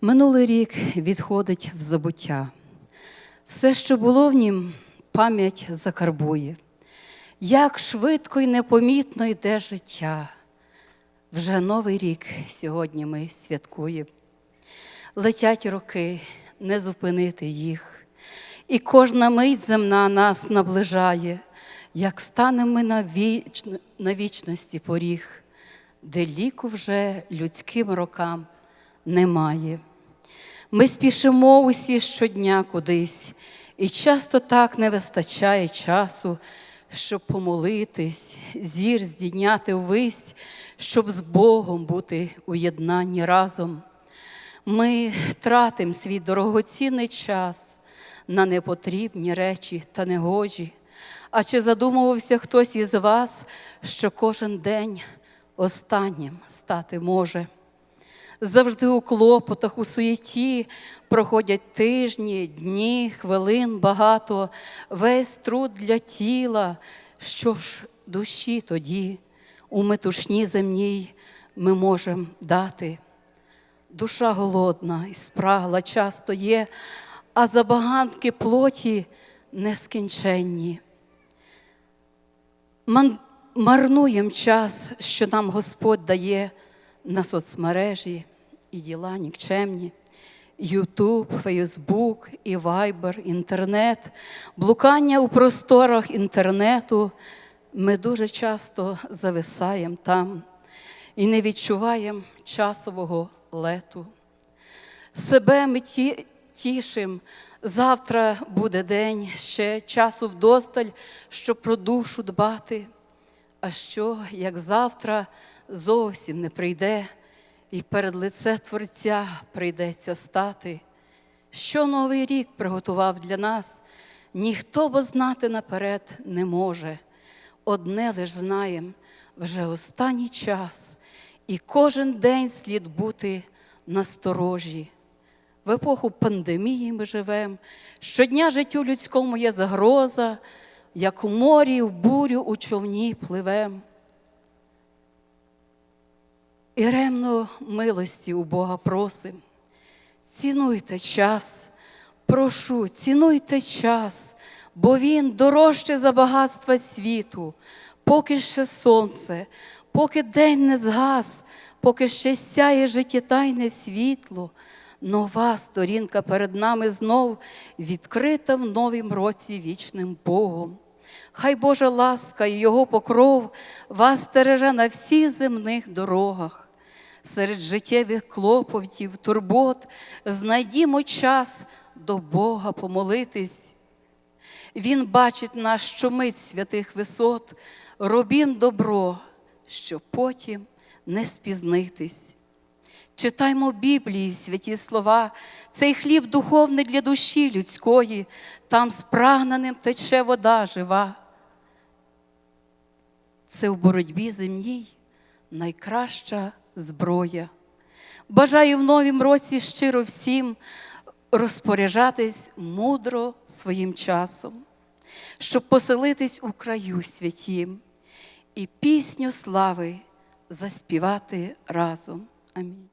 Минулий рік відходить в забуття. Все, що було в нім, пам'ять закарбує. Як швидко і непомітно йде життя. Вже новий рік сьогодні ми святкуємо. Летять роки, не зупинити їх. І кожна мить земна нас наближає, як станемо ми на, віч... на вічності поріг, де ліку вже людським рокам немає. Ми спішимо усі щодня кудись, і часто так не вистачає часу, щоб помолитись, зір здійняти ввись, щоб з Богом бути у єднанні разом. Ми тратимо свій дорогоцінний час на непотрібні речі та негожі. А чи задумувався хтось із вас, що кожен день останнім стати може? Завжди у клопотах, у суєті проходять тижні, дні, хвилин багато, весь труд для тіла. Що ж душі тоді у метушні земній ми можемо дати? Душа голодна і спрагла часто є, а забаганки плоті нескінченні. Марнуєм час, що нам Господь дає на соцмережі і діла нікчемні. Ютуб, Фейсбук, і Вайбер, інтернет, блукання у просторах інтернету. Ми дуже часто зависаємо там і не відчуваємо часового лету. Себе ми ті, тішим, завтра буде день, ще часу вдосталь, щоб про душу дбати. А що, як завтра зовсім не прийде, і перед лице Творця прийдеться стати? Що новий рік приготував для нас, ніхто бо знати наперед не може. Одне лиш знаєм, вже останній час, і кожен день слід бути насторожі. В епоху пандемії ми живемо, щодня життю людському є загроза, як у морі, в бурю у човні пливем. І ремно милості у Бога просим. Цінуйте час, прошу, цінуйте час, бо він дорожче за багатства світу, поки ще сонце, поки день не згас, поки ще сяє життєтайне світло. Нова сторінка перед нами знов відкрита в новім році вічним Богом. Хай Божа ласка і Його покров вас стереже на всіх земних дорогах. Серед життєвих клопотів, турбот знайдімо час до Бога помолитись. Він бачить нас щомить святих висот, робім добро, щоб потім не спізнитись. Читаймо Біблії, святі слова, цей хліб духовний для душі людської, там спрагненим тече вода жива. Це в боротьбі земній найкраща зброя. Бажаю в новім році щиро всім розпоряджатись мудро своїм часом, щоб поселитись у краю святім і пісню слави заспівати разом. Амінь.